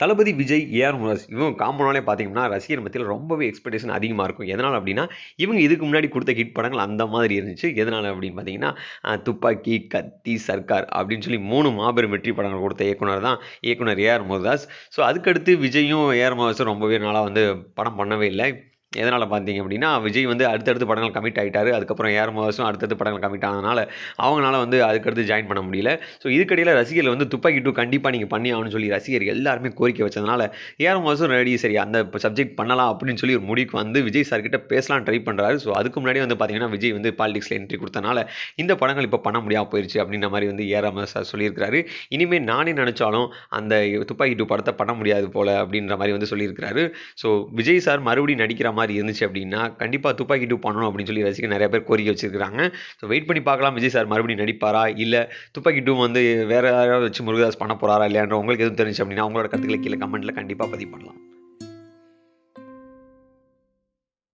தளபதி Vijay AR முரஸ் இவங்க காம்பனாலே பார்த்தீங்கன்னா ரசிகர் மத்தியில் ரொம்பவே எக்ஸ்பெக்டேஷன் அதிகமாக இருக்கும். எதனால் அப்படின்னா இவங்க இதுக்கு முன்னாடி கொடுத்த ஹிட் படங்கள் அந்த மாதிரி இருந்துச்சு. எதனால் அப்படின்னு பார்த்தீங்கன்னா துப்பாக்கி கத்தி சர்க்கார் அப்படின்னு சொல்லி மூணு மாபெரும் வெற்றி படங்கள் கொடுத்த இயக்குனர் தான் இயக்குனர் ஏஆர் முருதாஸ் ஸோ அதுக்கடுத்து விஜயும் ஏஆர் முருதாஸும் ரொம்பவே நாளாக வந்து படம் பண்ணவே இல்லை. எதனால் பார்த்தீங்க அப்படின்னா விஜய் வந்து அடுத்தடுத்து படங்கள் கமிட் ஆகிட்டாரு அதுக்கப்புறம் ஏர் மாதம் அடுத்தடுத்து படங்கள் கமிட் ஆனதுனால அவங்களால வந்து அதுக்கடுத்து ஜாயின் பண்ண முடியல. ஸோ இதுக்கடையில் ரசிகர்கள் வந்து துப்பாக்கி டூ கண்டிப்பாக நீங்கள் பண்ணி ஆகணும்னு சொல்லி ரசிகர் எல்லாருமே கோரிக்கை வச்சதுனால ஏர் மாதம் ரெடி சரி அந்த சப்ஜெக்ட் பண்ணலாம் அப்படின்னு சொல்லி ஒரு முடிவுக்கு வந்து விஜய் சார் கிட்ட பேசலாம் ட்ரை பண்ணுறாரு ஸோ அதுக்கு முன்னாடி வந்து பார்த்தீங்கன்னா விஜய் வந்து பாலிடிக்ஸில் என்ட்ரி கொடுத்தனால இந்த படங்கள் இப்போ பண்ண முடியாமல் போயிடுச்சு அப்படின்ற மாதிரி வந்து ஏஆர் ரஹ்மான் சார் சொல்லியிருக்கிறாரு. இனிமேல் நானே நினச்சாலும் அந்த துப்பாக்கி டூ படத்தை பண்ண முடியாது போல அப்படின்ற மாதிரி வந்து சொல்லியிருக்கிறாரு. ஸோ விஜய் சார் மறுபடியும் நடிக்கிற மாதிரி இருந்துச்சு அப்படின்னா கண்டிப்பாக துப்பாக்கி டூ பண்ணணும் அப்படின்னு சொல்லி ரசிகர் நிறைய பேர் கோரிக்கை வச்சிருக்காங்க ஸோ வெயிட் பண்ணி பார்க்கலாம். விஜய் சார் மறுபடியும் நடிப்பாரா? இல்லை துப்பாக்கி டூ வந்து வேற யாராவது வச்சு முருகதாஸ் பண்ண போகிறாரா இல்லையான்ற உங்களுக்கு எதுவும் தெரிஞ்சு அப்படின்னா உங்களோட கருத்துக்களை கீழே கமெண்ட்டில் கண்டிப்பாக பதிவு பண்ணலாம்.